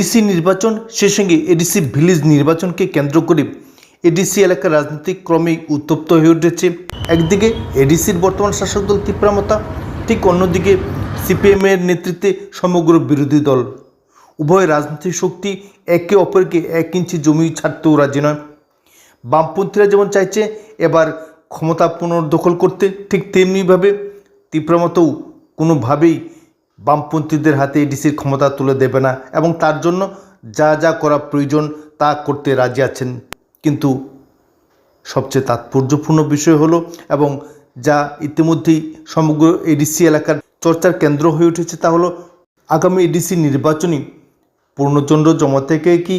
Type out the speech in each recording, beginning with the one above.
ADC নির্বাচন সেই সঙ্গে এডিসি ভিলেজ নির্বাচনকে কেন্দ্র করে এডিসি এলাকার রাজনৈতিক ক্রমেই উত্তপ্ত হয়ে উঠেছে। একদিকে এডিসির বর্তমান শাসক দল তীব্রামতা ঠিক অন্যদিকে সিপিএমের নেতৃত্বে সমগ্র বিরোধী দল। উভয় রাজনৈতিক শক্তি একে অপরকে এক ইঞ্চি জমি ছাড়তেও রাজি নয়। বামপন্থীরা যেমন চাইছে এবার ক্ষমতা পুনর্দখল করতে, ঠিক তেমনিভাবে তীব্রমতও কোনোভাবেই বামপন্থীদের হাতে এডিসির ক্ষমতা তুলে দেবে না এবং তার জন্য যা যা করা প্রয়োজন তা করতে রাজি আছেন। কিন্তু সবচেয়ে তাৎপর্যপূর্ণ বিষয় হলো এবং যা ইতিমধ্যেই সমগ্র এডিসি এলাকার চর্চার কেন্দ্র হয়ে উঠেছে তা হলো আগামী এডিসি নির্বাচনী পূর্ণচন্দ্র জমা থেকে কি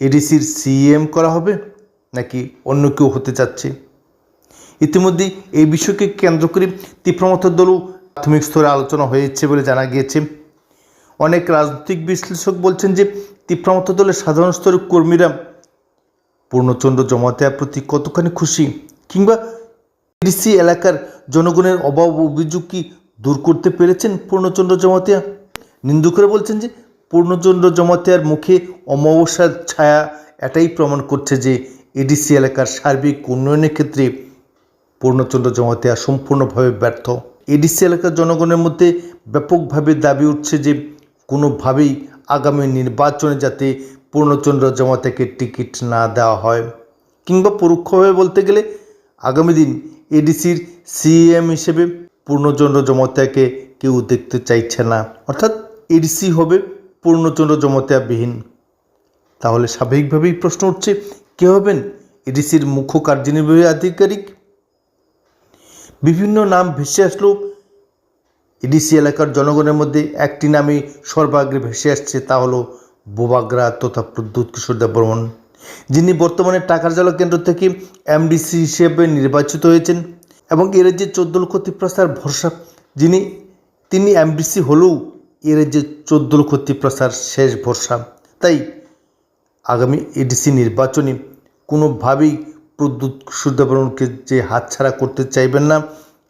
এডিসির সিএম করা হবে নাকি অন্য কেউ হতে চাচ্ছে? ইতিমধ্যেই এই বিষয়কে কেন্দ্র করে তীব্রমত দলও প্রাথমিক স্তরে আলোচনা হয়েছে বলে জানা গিয়েছে। অনেক রাজনৈতিক বিশ্লেষক বলছেন যে তীব্রমত দলের সাধারণ স্তরের কর্মীরা পূর্ণচন্দ্র জমা দেওয়ার প্রতি কতখানি খুশি কিংবা কৃষি এলাকার জনগণের অভাব অভিযোগ কি দূর করতে পেরেছেন পূর্ণচন্দ্র জমাতিয়া নিন্দুকরা বলছেন যে পূর্ণচন্দ্র জমাতিয়ার মুখে অমাবস্যার ছায়া এটাই প্রমাণ করছে যে এডিসি এলাকার সার্বিক উন্নয়নের ক্ষেত্রে পূর্ণচন্দ্র জমাতিয়া সম্পূর্ণভাবে ব্যর্থ। এডিসি এলাকার জনগণের মধ্যে ব্যাপকভাবে দাবি উঠছে যে কোনোভাবেই আগামী নির্বাচনে যাতে পূর্ণচন্দ্র জমাতিয়াকে টিকিট না দেওয়া হয় কিংবা পরোক্ষভাবে বলতে গেলে আগামী দিন এডিসির সিএম হিসেবে পূর্ণচন্দ্র জমাতিয়াকে কেউ দেখতে চাইছে না। অর্থাৎ এডিসি হবে পূর্ণচন্দ্র জমাতিয়াবিহীন তাহলে স্বাভাবিকভাবেই প্রশ্ন উঠছে, কে হবেন? এডিসির মুখ্য কার্যনির্বাহী আধিকারিক বিভিন্ন নাম ভেসে আসলেও এডিসি এলাকার জনগণের মধ্যে একটি নামে সর্বাগ্রে ভেসে আসছে, তা হলো বোবাগ্রা তথা প্রদ্যুৎ কিশোর দেববর্মন, যিনি বর্তমানে টাকার জল কেন্দ্র থেকে এমডিসি হিসেবে নির্বাচিত হয়েছেন এবং এ রাজ্যে চোদ্দ লক্ষ তীপ্রসার ভরসা, যিনি, তিনি এমডিসি হলেও এ রাজ্যে চোদ্দ লক্ষ তীপ্রসার শেষ ভরসা। তাই আগামী এডিসি নির্বাচনে কোনোভাবেই প্রদ্যুৎ সূর্যবরণকে যে হাতছাড়া করতে চাইবেন না,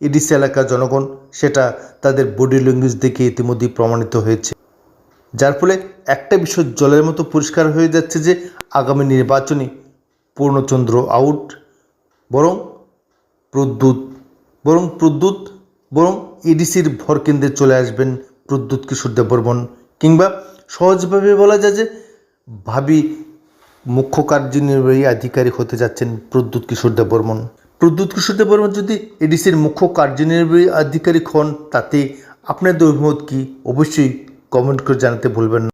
এডিসি এলাকার জনগণ সেটা তাদের বডি ল্যাঙ্গুয়েজ দেখে ইতিমধ্যেই প্রমাণিত হয়েছে। যার ফলে একটা বিষয় জলের মতো পরিষ্কার হয়ে যাচ্ছে যে, আগামী নির্বাচনে পূর্ণচন্দ্র আউট, বরং প্রদ্যুৎ বরং প্রদ্যুৎ, বরং এডিসির ভরকেন্দ্রে চলে আসবেন প্রদ্যুৎ কিশোর দেববর্মন কিংবা সহজভাবে বলা যায় যে, ভাবি মুখ্য কার্যনির্বাহী আধিকারিক হতে যাচ্ছেন প্রদ্যুৎ কিশোর দেববর্মন। প্রদ্যুৎ কিশোর দেববর্মন, যদি এডিসির মুখ্য কার্যনির্বাহী আধিকারিক হন, তাতে আপনাদের অভিমত কি? অবশ্যই কমেন্ট করে জানাতে ভুলবেন না।